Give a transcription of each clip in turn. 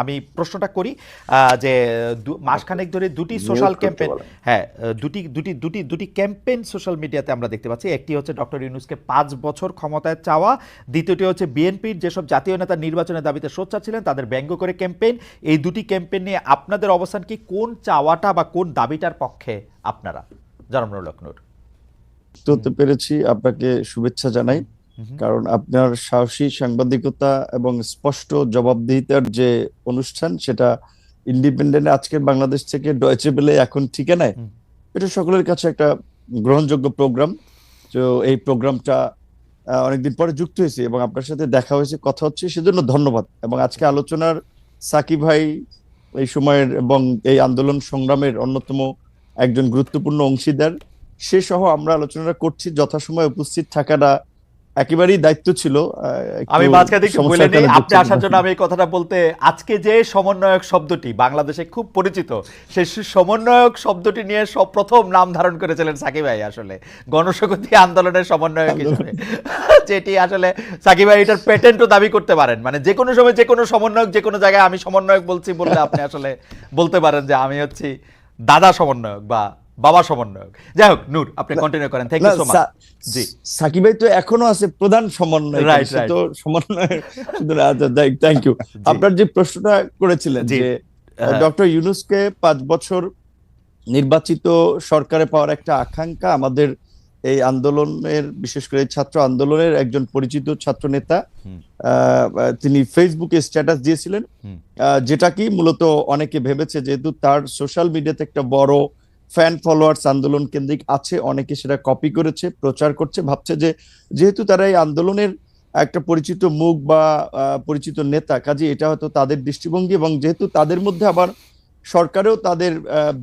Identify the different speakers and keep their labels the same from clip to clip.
Speaker 1: আমি প্রশ্নটা করি যে মাসখানেক ধরে দুটি সোশ্যাল
Speaker 2: করতে
Speaker 1: ক্যাম্পেইন হ্যাঁ দুটি দুটি দুটি দুটি ক্যাম্পেইন সোশ্যাল মিডিয়াতে আমরা দেখতে পাচ্ছি। একটি হচ্ছে ডক্টর ইউনুসকে পাঁচ বছর ক্ষমতায় চাওয়া। দ্বিতীয়টি হচ্ছে বিএনপির যেসব জাতীয় নেতা নির্বাচনের দাবিতে সোচ্চার ছিলেন তাদের ব্যঙ্গ করে ক্যাম্পেইন এই দুটি ক্যাম্পেইন নিয়ে আপনাদের অবস্থান কি? কোন চাওয়াটা বা কোন দাবিটার পক্ষে আপনারা? জনমনুল লক্ষ্ণৌর
Speaker 2: করতে পেরেছি। আপনাকে শুভেচ্ছা জানাই। কারণ আপনার সাহসী সাংবাদিকতা এবং স্পষ্ট জবাবদিহিতার যে অনুষ্ঠান সেটা ইন্ডিপেন্ডেন্ট আজকের বাংলাদেশ থেকে ডয়েচে বেলে এখন ঠিকানায়।
Speaker 1: হুম।
Speaker 2: এটা সকলের কাছে একটা গ্রহণযোগ্য প্রোগ্রাম তো এই প্রোগ্রামটা অনেকদিন পরে যুক্ত হয়েছে এবং আপনার সাথে দেখা হয়েছে কথা হচ্ছে সেজন্য ধন্যবাদ। এবং আজকে আলোচনার সাকি ভাই এই সময়ের এবং এই আন্দোলন সংগ্রামের অন্যতম একজন গুরুত্বপূর্ণ অংশীদার। সে সহ আমরা আলোচনাটা করছি যথাসময়ে উপস্থিত থাকাটা একেবারেই দায়িত্ব ছিল
Speaker 1: আমি মাঝখানে একটু বলে নিই আপনি আসার জন্য আমি এই কথাটা বলতে আজকে যে সমন্বয়ক শব্দটি বাংলাদেশে খুব পরিচিত সেই সমন্বয়ক শব্দটি নিয়ে সব প্রথম নাম ধারণ করেছিলেন সাকিব ভাই আসলে। গণশক্তি আন্দোলনের সমন্বয়ক হিসেবে। যেটি আসলে সাকিব ভাই এটার পেটেন্টও দাবি করতে পারেন। মানে যে কোনো সময় যে কোনো সমন্বয়ক যে কোনো জায়গায় আমি সমন্বয়ক বলছি বললে আপনি আসলে বলতে পারেন যে আমি হচ্ছি দাদা সমন্বয়ক বা বাবা সমন্বয়ক। যাই হোক নূর আপনি কন্টিনিউ করেন। থ্যাংক ইউ সো মাচ জি।
Speaker 2: সাকিব ভাই তো এখনও আছে প্রধান সমন্বয়
Speaker 1: Right, right.
Speaker 2: তো সমন্বয় থ্যাংক ইউ আপনার যে প্রশ্নটা করেছিলেন যে
Speaker 1: হ্যাঁ।
Speaker 2: ডক্টর ইউনুসকে পাঁচ বছর নির্বাচিত সরকারে পাওয়ার একটা আকাঙ্ক্ষা আমাদের এই আন্দোলনের বিশেষ করে ছাত্র আন্দোলনের একজন পরিচিত ছাত্র নেতা তিনি ফেসবুকে স্ট্যাটাস দিয়েছিলেন আহ, যেটা কি মূলত অনেকে ভেবেছে যেহেতু তার সোশ্যাল মিডিয়াতে একটা বড় ফ্যান ফলোয়ার্স আন্দোলন কেন্দ্রিক আছে অনেকে সেটা কপি করেছে প্রচার করছে ভাবছে যে যেহেতু তারা এই আন্দোলনের একটা পরিচিত মুখ বা পরিচিত নেতা কাজে এটা হয়তো তাদের দৃষ্টিভঙ্গি এবং যেহেতু তাদের মধ্যে আবার সরকারেও তাদের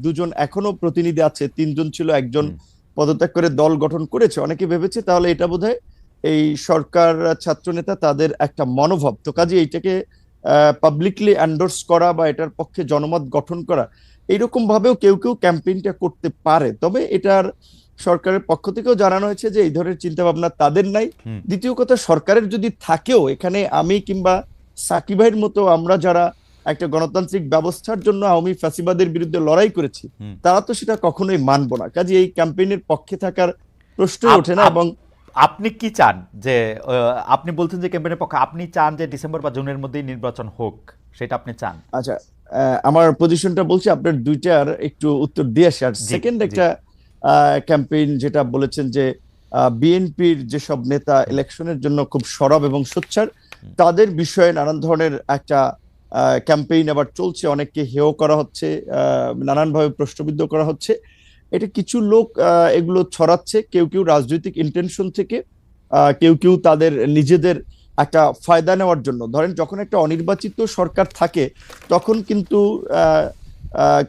Speaker 2: দুজন এখনও প্রতিনিধি আছে তিনজন ছিল একজন পদত্যাগ করে দল গঠন করেছে অনেকে ভেবেছে তাহলে এটা বোধহয় এই সরকার ছাত্র নেতা তাদের একটা মনোভাব। তো কাজে এইটাকে পাবলিকলি অ্যান্ডোর্স করা বা এটার পক্ষে জনমত গঠন করা এইরকম ভাবেও কেউ কেউ ক্যাম্পেইনটা করতে পারে। তবে এটার সরকারের পক্ষ থেকেও জানানো হয়েছে যে এই ধরনের চিন্তা ভাবনা তাদের নাই। দ্বিতীয় কথা সরকারের যদি থাকেও এখানে আমি কিংবা সাকিব ভাইয়ের মতো আমরা যারা একটা গণতান্ত্রিক ব্যবস্থার জন্য আওয়ামী ফ্যাসিবাদের বিরুদ্ধে লড়াই করেছি তারা তো সেটা কখনোই মানবো না। কাজে এই ক্যাম্পেইনের পক্ষে থাকার প্রশ্নই
Speaker 1: আপ-
Speaker 2: ওঠে না এবং
Speaker 1: আপনি কি চান যে আপনি বলছেন যে ক্যাম্পেইনের পক্ষে আপনি চান যে ডিসেম্বর বা জুনের মধ্যেই নির্বাচন হোক সেটা আপনি চান?
Speaker 2: আচ্ছা আমার পজিশনটা বলছি আপনার দুইটার একটু উত্তর দিয়ে আসি। আর সেকেন্ড একটা ক্যাম্পেইন যেটা বলেছেন যে বিএনপির যেসব নেতা ইলেকশনের জন্য খুব সরব এবং সোচ্চার তাদের বিষয়ে নানান ধরনের একটা ক্যাম্পেইন আবার চলছে। অনেককে হেয় করা হচ্ছে নানানভাবে প্রশ্নবিদ্ধ করা হচ্ছে। এটা কিছু লোক এগুলো ছড়াচ্ছে। কেউ কেউ রাজনৈতিক ইন্টেনশন থেকে কেউ কেউ তাদের নিজেদের একটা ফায়দা নেওয়ার জন্য। ধরেন যখন একটা অনির্বাচিত সরকার থাকে তখন কিন্তু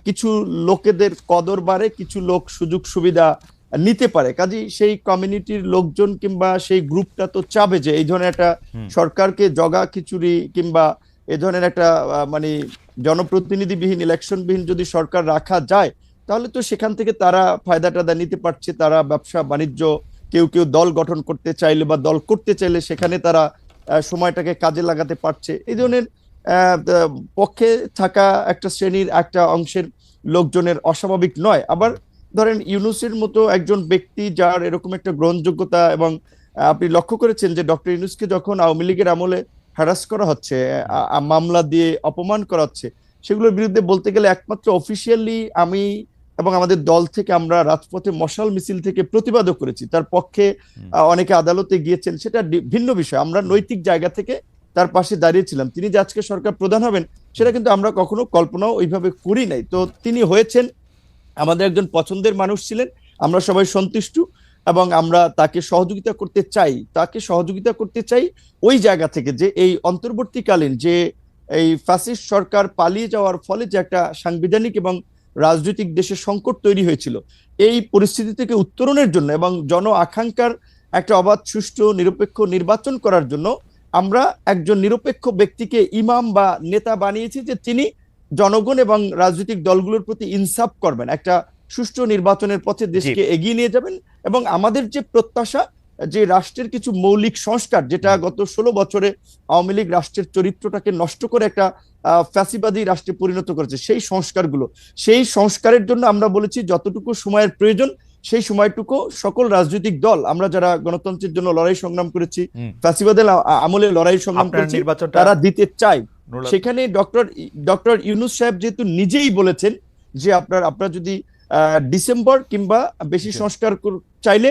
Speaker 2: কিছু লোকেদের কদর বাড়ে কিছু লোক সুযোগ সুবিধা নিতে পারে। কাজেই সেই কমিউনিটির লোকজন কিংবা সেই গ্রুপটা তো চাবে যে এই ধরনের একটা সরকারকে জগা খিচুড়ি কিংবা এ ধরনের একটা মানে জনপ্রতিনিধিবিহীন ইলেকশনবিহীন যদি সরকার রাখা যায় তাহলে তো সেখান থেকে তারা ফায়দা টায়দা নিতে পারছে, তারা ব্যবসা, বাণিজ্য, কেউ কেউ দল গঠন করতে চাইলে বা দল করতে চাইলে সেখানে তারা সময়টাকে কাজে লাগাতে পারছে। এই ধরনের পক্ষে থাকা একটা শ্রেণির একটা অংশের লোকজনের অস্বাভাবিক নয়। আবার ধরেন ইউনুসের মতো একজন ব্যক্তি যার এরকম একটা গ্রহণযোগ্যতা এবং আপনি লক্ষ্য করেছেন যে ডক্টর ইউনুসকে যখন আওয়ামী লীগের আমলে হ্যারাস করা হচ্ছে মামলা দিয়ে অপমান করা হচ্ছে, সেগুলোর বিরুদ্ধে বলতে গেলে একমাত্র অফিসিয়ালি আমি এবং আমাদের দল থেকে আমরা রাজপথে মশাল মিছিল থেকে প্রতিবাদও করেছি। তার পক্ষে অনেকে আদালতে গিয়েছেন সেটা ভিন্ন বিষয়। আমরা নৈতিক জায়গা থেকে তার পাশে দাঁড়িয়েছিলাম। তিনি যে আজকে সরকার প্রধান হবেন সেটা কিন্তু আমরা কখনো কল্পনাও ওইভাবে করি নাই। তো তিনি হয়েছেন আমাদের একজন পছন্দের মানুষ ছিলেন আমরা সবাই সন্তুষ্ট এবং আমরা তাকে সহযোগিতা করতে চাই। তাকে সহযোগিতা করতে চাই ওই জায়গা থেকে যে এই অন্তর্বর্তীকালীন যে এই ফ্যাসিস্ট সরকার পালিয়ে যাওয়ার ফলে যে একটা সাংবিধানিক এবং রাজনৈতিক দেশে সংকট তৈরি হয়েছিল। এই পরিস্থিতি থেকে উত্তরণের জন্য এবং জন আকাঙ্ক্ষার একটা অবাধ সুষ্ঠু নিরপেক্ষ নির্বাচন করার জন্য আমরা একজন নিরপেক্ষ ব্যক্তিকে ইমাম বা নেতা বানিয়েছি যে তিনি জনগণ এবং রাজনৈতিক দলগুলোর প্রতি ইনসাফ করবেন। একটা সুষ্ঠু নির্বাচনের পথে দেশকে এগিয়ে নিয়ে যাবেন এবং আমাদের যে প্রত্যাশা যে রাষ্ট্রের কিছু মৌলিক সংস্কার যেটা গত ষোলো বছরে আওয়ামী লীগ রাষ্ট্রের চরিত্রটাকে নষ্ট করে একটা ফ্যাসিবাদী রাষ্ট্রে পরিণত করেছে সেই সংস্কারগুলো। সেই সংস্কারের জন্য আমরা বলেছি যতটুকু সময়ের প্রয়োজন সেই সময়টুকু সকল রাজনৈতিক দল আমরা যারা গণতন্ত্রের জন্য লড়াই সংগ্রাম করেছি ফ্যাসিবাদের আমলে লড়াই সংগ্রাম করেছি তারা দিতে চায়।
Speaker 1: নুরুল-
Speaker 2: সেখানে ডক্টর ডক্টর ইউনুস সাহেব যেহেতু নিজেই বলেছেন যে আপনার আপনার যদি আহ, ডিসেম্বর কিংবা বেশি সংস্কার চাইলে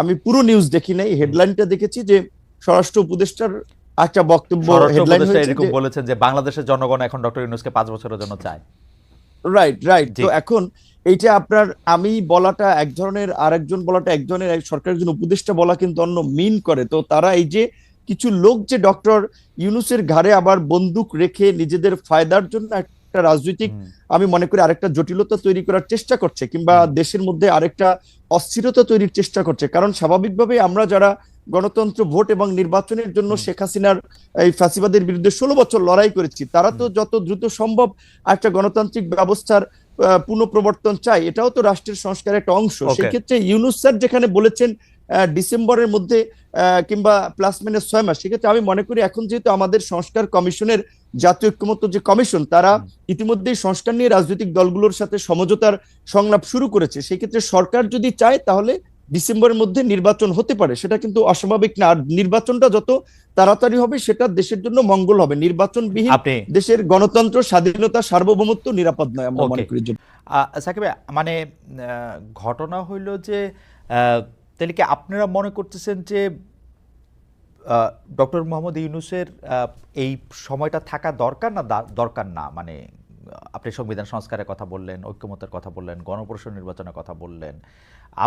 Speaker 2: আমি পুরো নিউজ দেখি নাই হেডলাইনটা দেখেছি যে স্বরাষ্ট্র উপদেষ্টার একটা বক্তব্য হেডলাইন
Speaker 1: এরকম বলেছেন যে বাংলাদেশের জনগণ এখন ডক্টর ইউনুসকে পাঁচ বছরের জন্য চায়।
Speaker 2: রাইট রাইট তো এখন এইটা আপনার আমি বলাটা এক ধরনের আরেকজন বলাটা এক ধরনের সরকারের একজন উপদেষ্টা বলা কিন্তু অন্য মিন করে। তো তারা এই যে কিছু লোক যে ডক্টর ইউনুসের ঘাড়ে আবার বন্দুক রেখে নিজেদের ফায়দার জন্য একটা রাজনৈতিক আমি মনে করি আরেকটা জটিলতা তৈরি করার চেষ্টা করছে কিংবা দেশের মধ্যে আরেকটা অস্থিরতা তৈরির চেষ্টা করছে। কারণ স্বাভাবিকভাবে আমরা যারা গণতন্ত্র ভোট এবং নির্বাচনের জন্য শেখ হাসিনার এই ফ্যাসিবাদের বিরুদ্ধে ষোলো বছর লড়াই করেছি তারা তো যত দ্রুত সম্ভব একটা গণতান্ত্রিক ব্যবস্থার পুনঃপ্রবর্তন চাই এটাও তো রাষ্ট্রের সংস্কারের একটা অংশ. সেই ইউনুস স্যার যেখানে বলেছেন ডিসেম্বরের মধ্যে কিংবা প্লাস মাইনাস ছয় মাস। সেক্ষেত্রে আমি মনে করি এখন যেহেতু আমাদের সংস্কার কমিশনের জাতীয় ঐক্যমত্য যে কমিশন তারা। ইতিমধ্যেই সংস্কার নিয়ে রাজনৈতিক দলগুলোর সাথে সমঝোতার সংলাপ শুরু করেছে। সেক্ষেত্রে সরকার যদি চায় তাহলে ডিসেম্বরের মধ্যে নির্বাচন হতে পারে। সেটা কিন্তু অস্বাভাবিক না। আর নির্বাচনটা যত তাড়াতাড়ি হবে সেটা দেশের জন্য মঙ্গল হবে। নির্বাচনবিহীন
Speaker 1: আপনি
Speaker 2: দেশের গণতন্ত্র স্বাধীনতা সার্বভৌমত্ব নিরাপদ নয় আমরা মনে করি
Speaker 1: সাকিব মানে ঘটনা হইল যে তাহলে কি আপনারা মনে করতেছেন যে ডক্টর মোহাম্মদ ইউনুসের এই সময়টা থাকা দরকার না দরকার না? মানে আপনি সংবিধান সংস্কারের কথা বললেন, ঐক্যমতের কথা বললেন গণপরিষদ নির্বাচনের কথা বললেন।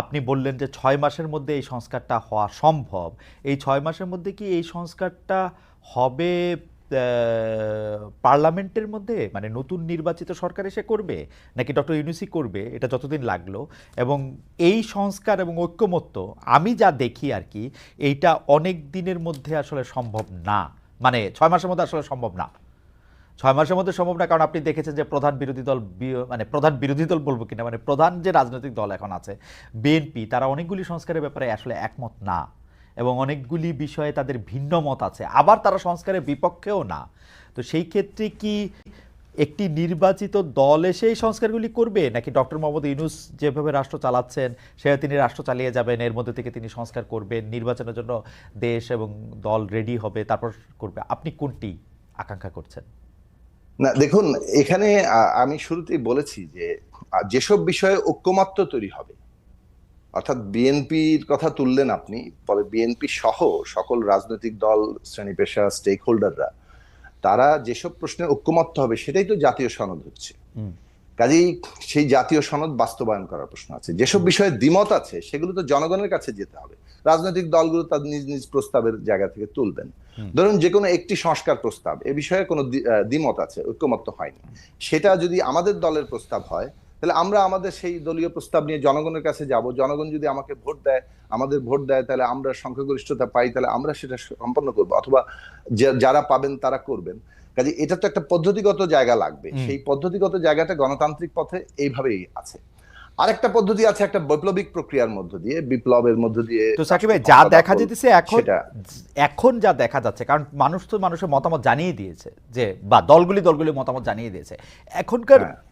Speaker 1: আপনি বললেন যে ছয় মাসের মধ্যে এই সংস্কারটা হওয়া সম্ভব। এই ছয় মাসের মধ্যে কি এই সংস্কারটা হবে পার্লামেন্টের মধ্যে মানে নতুন নির্বাচিত সরকার এসে করবে, নাকি ডক্টর ইউনুসি করবে, এটা যতদিন লাগল, এবং এই সংস্কার এবং ঐক্যমত্য, আমি যা দেখি আর কি, এইটা অনেক দিনের মধ্যে আসলে সম্ভব না। মানে ছয় মাসের মধ্যে আসলে সম্ভব না। ছয় মাসের মধ্যে সম্ভব না, কারণ আপনি দেখেছেন যে প্রধান বিরোধী দল মানে প্রধান বিরোধী দল বলব কিনা মানে প্রধান যে রাজনৈতিক দল এখন আছে, বিএনপি, তারা অনেকগুলি সংস্কারের ব্যাপারে আসলে একমত না। এবং অনেকগুলি বিষয়ে তাদের ভিন্ন মত আছে। আবার তারা সংস্কারের বিপক্ষেও না। তো সেই ক্ষেত্রে কি একটি নির্বাচিত দল এসে এই সংস্কারগুলি করবে? নাকি ডক্টর মোহাম্মদ ইউনুস যেভাবে রাষ্ট্র চালাচ্ছেন, সেভাবে তিনি রাষ্ট্র চালিয়ে যাবেন, এর মধ্যে থেকে তিনি সংস্কার করবেন, নির্বাচনের জন্য দেশ এবং দল রেডি হবে, তারপর করবে। আপনি কোনটি আকাঙ্ক্ষা করছেন?
Speaker 3: না, দেখুন, এখানে আমি শুরুতেই বলেছি যে যেসব বিষয়ে ঐক্যমাত্র তৈরি হবে অর্থাৎ বিএনপির কথা তুললেন আপনি ফলে বিএনপি সহ সকল রাজনৈতিক দল শ্রেণি পেশা স্টেক হোল্ডাররা তারা যেসব প্রশ্নে ঐক্যমত্য হবে সেটাই তো জাতীয় সনদ হচ্ছে। কাজেই সেই জাতীয় সনদ বাস্তবায়ন করার প্রশ্ন আছে। যেসব বিষয়ে দ্বিমত আছে সেগুলো তো জনগণের কাছে যেতে হবে। রাজনৈতিক দলগুলো তাদের নিজ নিজ প্রস্তাবের জায়গা থেকে তুলবেন। ধরুন যে কোনো একটি সংস্কার প্রস্তাব এ বিষয়ে কোনো দ্বিমত আছে ঐক্যমত্য হয়নি। সেটা যদি আমাদের দলের প্রস্তাব হয় তাহলে আমরা আমাদের সেই দলীয় প্রস্তাব নিয়ে জনগণের কাছে যাব। জনগণ যদি আমাকে ভোট দেয় আমাদের ভোট দেয় তাহলে আমরা সংখ্যাগরিষ্ঠতা পাই তাহলে আমরা সেটা সম্পন্ন করব অথবা যারা পাবেন তারা করবেন। কাজে এটা তো একটা পদ্ধতিগত জায়গা লাগবে। সেই পদ্ধতিগত জায়গাটা গণতান্ত্রিক পথে এইভাবেই আছে। আরেকটা পদ্ধতি আছে একটা বৈপ্লবিক প্রক্রিয়ার মধ্য দিয়ে বিপ্লবের মধ্য দিয়ে
Speaker 1: তো সাকিব ভাই যা দেখা যেতেছে এখন এখন যা দেখা যাচ্ছে কারণ মানুষ তো মানুষের মতামত জানিয়ে দিয়েছে যে বা দলগুলি দলগুলি মতামত জানিয়ে দিয়েছে। এখনকার
Speaker 3: হ্যাঁ।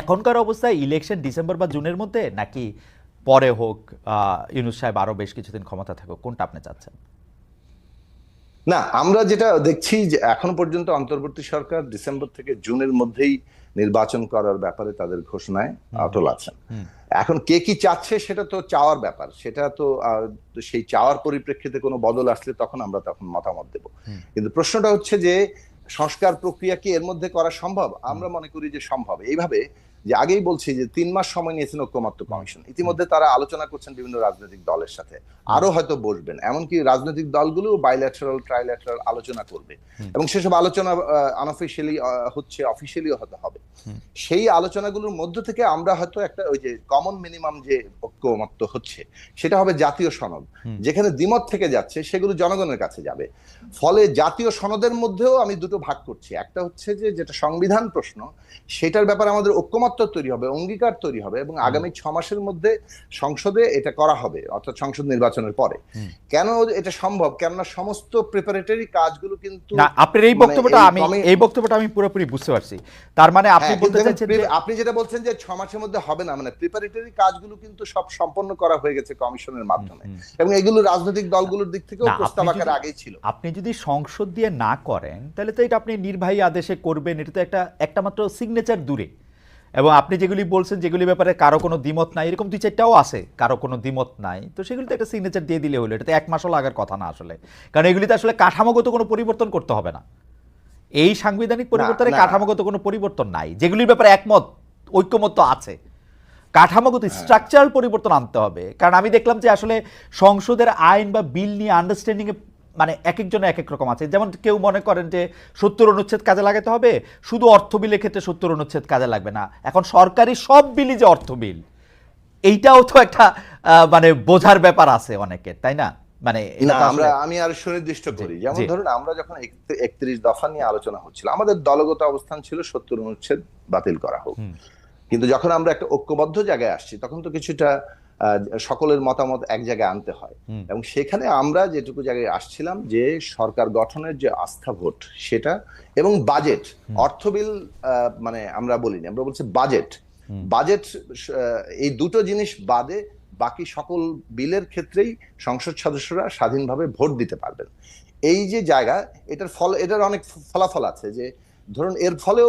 Speaker 1: এখনকার অবস্থায় ইলেকশন ডিসেম্বর বা জুনের মধ্যে নাকি পরে হোক ইউনুস সাহেব আরও বেশ কিছুদিন ক্ষমতা থাকুক? কোনটা আপনি চাচ্ছেন?
Speaker 3: না আমরা যেটা দেখছি যে এখনও পর্যন্ত অন্তর্বর্তী সরকার ডিসেম্বর থেকে জুনের মধ্যেই নির্বাচন করার ব্যাপারে তাদের ঘোষণায় অটল আছেন। এখন কে কি চাচ্ছে সেটা তো চাওয়ার ব্যাপার। সেটা তো সেই চাওয়ার পরিপ্রেক্ষিতে কোনো বদল আসলে তখন আমরা তখন মতামত দেব। কিন্তু প্রশ্নটা হচ্ছে যে সংস্কার প্রক্রিয়া কি এর মধ্যে করা সম্ভব? আমরা মনে করি যে সম্ভব। এইভাবে যে আগেই বলছি যে তিন মাস সময় নিয়েছেন ঐক্যমত্য কমিশন। ইতিমধ্যে তারা আলোচনা করছেন বিভিন্ন রাজনৈতিক দলের সাথে। আরও হয়তো বসবেন। এমনকি রাজনৈতিক দলগুলো বাইল্যাটারাল ট্রাইল্যাটারাল আলোচনা করবে। এবং সেসব আলোচনা আনঅফিসিয়ালি হচ্ছে অফিসিয়ালিও হতে হবে। সেই আলোচনাগুলোর মধ্য থেকে আমরা হয়তো একটা ওই যে কমন মিনিমাম যে ঐক্যমত্য হচ্ছে সেটা হবে জাতীয় সনদ। যেখানে দ্বিমত থেকে যাচ্ছে সেগুলো জনগণের কাছে যাবে। ফলে জাতীয় সনদের মধ্যেও আমি দুটো ভাগ করছি। একটা হচ্ছে যে যেটা সংবিধান প্রশ্ন সেটার ব্যাপারে আমাদের ঐক্যমত্য তৈরি হবে অঙ্গীকার তৈরি হবে এবং আগামী ছ মাসের মধ্যে সংসদে এটা করা হবে অর্থাৎ সংসদ নির্বাচনের পরে। কেন এটা সম্ভব? কেননা সমস্ত প্রিপারেটরি কাজগুলো কিন্তু
Speaker 1: না আপনার এই
Speaker 3: মানে
Speaker 1: বক্তব্যটা আমি এই বক্তব্যটা আমি পুরোপুরি বুঝতে পারছি। তার মানে আপনি
Speaker 3: হ্যাঁ,
Speaker 1: বলতে চাইছেন যে
Speaker 3: আপনি যেটা বলছেন যে ছ মাসের মধ্যে হবে না মানে প্রিপারেটরি কাজগুলো কিন্তু সব সম্পন্ন করা হয়ে গেছে কমিশনের মাধ্যমে। এবং এগুলো রাজনৈতিক দলগুলোর দিক থেকেও প্রস্তাব আকারে আগেই ছিল।
Speaker 1: আপনি যদি সংসদ দিয়ে না করেন তাহলে তো এটা আপনি নির্বাহী আদেশে করবেন এটা তো একটা একটা মাত্র সিগনেচার দূরে। এবং আপনি যেগুলি বলছেন যেগুলি ব্যাপারে কারও কোনো দ্বিমত নাই এরকম দুই চারটাও আছে কারও কোনো দ্বিমত নাই। তো সেগুলি তো একটা সিগনেচার দিয়ে দিলে হলো এটা তো এক মাসও লাগার কথা না আসলে। কারণ এগুলিতে আসলে কাঠামোগত কোনো পরিবর্তন করতে হবে না। এই সাংবিধানিক পরিবর্তনে কাঠামোগত কোনো পরিবর্তন নাই। যেগুলির ব্যাপারে একমত ঐক্যমত আছে। কাঠামোগত স্ট্রাকচারাল পরিবর্তন আনতে হবে। কারণ আমি দেখলাম যে আসলে সংসদের আইন বা বিল নিয়ে আন্ডারস্ট্যান্ডিং এ মানে এক একজনের এক এক রকম আছে। যেমন কেউ মনে করেন যে সত্তর অনুচ্ছেদ কাজে লাগাতে হবে শুধু অর্থ বিলের ক্ষেত্রে সত্তর অনুচ্ছেদ কাজে লাগবে না। এখন সরকারি সব বিলই যে অর্থ বিল এইটাও তো একটা মানে বোঝার ব্যাপার আছে অনেকের তাই না? মানে
Speaker 3: আমরা আমি আর সুনির্দিষ্ট করি। যেমন ধরুন আমরা যখন একত্রিশ দফা নিয়ে আলোচনা হচ্ছিল আমাদের দলগত অবস্থান ছিল সত্তর অনুচ্ছেদ বাতিল করা হোক। কিন্তু যখন আমরা একটা ঐক্যবদ্ধ জায়গায় আসছি তখন তো কিছুটা সকলের মতামত এক জায়গায় আনতে হয়। এবং সেখানে আমরা যেটুকু জায়গায় আসছিলাম যে সরকার গঠনের যে আস্থা ভোট সেটা এবং বাজেট
Speaker 1: হুম।
Speaker 3: অর্থ বিল আহ, মানে আমরা বলিনি আমরা বলছি বাজেট। বাজেট এই দুটো জিনিস বাদে বাকি সকল বিলের ক্ষেত্রেই সংসদ সদস্যরা স্বাধীনভাবে ভোট দিতে পারবেন। এই যে জায়গা এটার ফল এটার অনেক ফলাফল আছে যে ধরুন এর ফলেও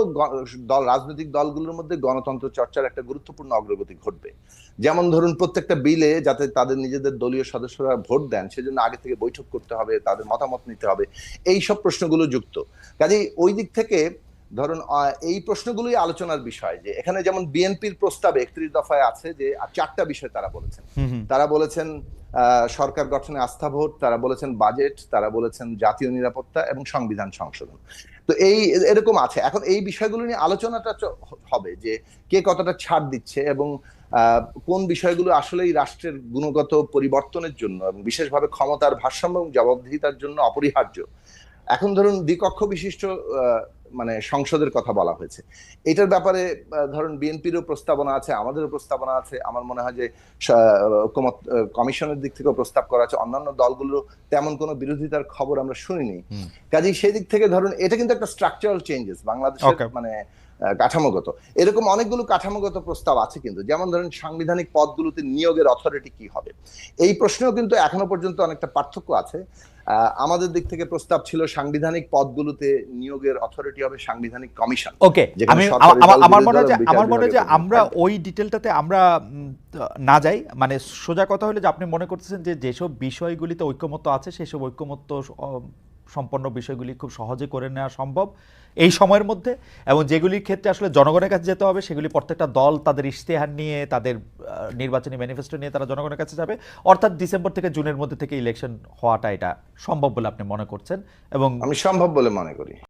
Speaker 3: দল রাজনৈতিক দলগুলোর মধ্যে গণতন্ত্র চর্চার একটা গুরুত্বপূর্ণ অগ্রগতি ঘটবে। যেমন ধরুন প্রত্যেকটা বিলে যাতে তাদের নিজেদের দলীয় সদস্যরা ভোট দেন সেজন্য আগে থেকে বৈঠক করতে হবে তাদের মতামত নিতে হবে। এই সব প্রশ্নগুলো যুক্ত। কাজেই ওই দিক থেকে ধরুন এই প্রশ্নগুলোই আলোচনার বিষয় যে এখানে যেমন বিএনপির প্রস্তাবে একত্রিশ দফায় আছে যে আর চারটা বিষয় তারা বলেছেন। তারা বলেছেন সরকার গঠনে আস্থা ভোট তারা বলেছেন বাজেট, তারা বলেছেন জাতীয় নিরাপত্তা এবং সংবিধান সংশোধন। তো এই এরকম আছে। এখন এই বিষয়গুলো নিয়ে আলোচনাটা হবে যে কে কতটা ছাড় দিচ্ছে এবং কোন বিষয়গুলো আসলেই রাষ্ট্রের গুণগত পরিবর্তনের জন্য এবং বিশেষভাবে ক্ষমতার ভারসাম্য এবং জবাবদিহিতার জন্য অপরিহার্য। এখন ধরুন দ্বিকক্ষ বিশিষ্ট মানে সংসদের কথা বলা হয়েছে। এটার ব্যাপারে ধরুন বিএনপিরও প্রস্তাবনা আছে আমাদেরও প্রস্তাবনা আছে। আমার মনে হয় যে ঐক্যমত কমিশনের দিক থেকেও প্রস্তাব করা আছে। অন্যান্য দলগুলো তেমন কোনো বিরোধিতার খবর আমরা শুনিনি। কাজেই সেই দিক থেকে ধরুন এটা কিন্তু একটা স্ট্রাকচারাল চেঞ্জেস বাংলাদেশের মানে কাঠামোগত। এরকম অনেকগুলো কাঠামোগত প্রস্তাব আছে কিন্তু। যেমন ধরুন সাংবিধানিক পদগুলোতে নিয়োগের অথরিটি কি হবে? এই প্রশ্নেও কিন্তু এখনও পর্যন্ত অনেকটা পার্থক্য আছে। আমাদের দিক থেকে প্রস্তাব ছিল সাংবিধানিক পদগুলোতে নিয়োগের অথরিটি হবে সাংবিধানিক কমিশন।
Speaker 1: ওকে আমি আমার মনে হয় যে আমার মনে হয় যে আমরা ওই ডিটেলটাতে আমরা না যাই। মানে সোজা কথা হলো যে আপনি মনে করতেছেন যে যেসব বিষয়গুলিতে ঐক্যমত্য আছে সেসব ঐক্যমত্য সম্পন্ন বিষয়গুলি খুব সহজে করে নেওয়া সম্ভব এই সময়ের মধ্যে এবং যেগুলির ক্ষেত্রে আসলে জনগণের কাছে যেতে হবে, সেগুলি প্রত্যেকটা দল তাদের ইশতেহার নিয়ে, তাদের নির্বাচনী ম্যানিফেস্টো নিয়ে তারা জনগণের কাছে যাবে। অর্থাৎ ডিসেম্বর থেকে জুনের মধ্যে থেকে ইলেকশন হওয়াটা এটা সম্ভব বলে আপনি মনে করছেন? এবং
Speaker 3: আমি সম্ভব বলে মনে করি।